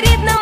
рідна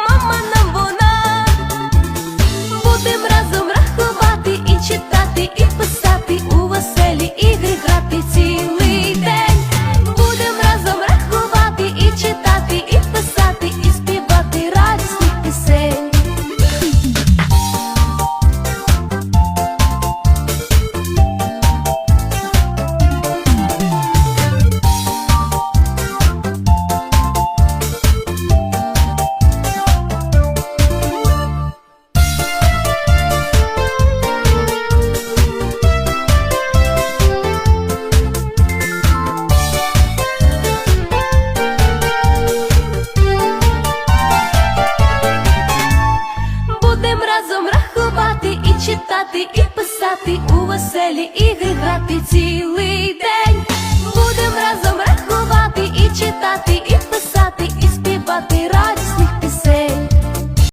гуляти і писати у веселі ігри грати цілий день.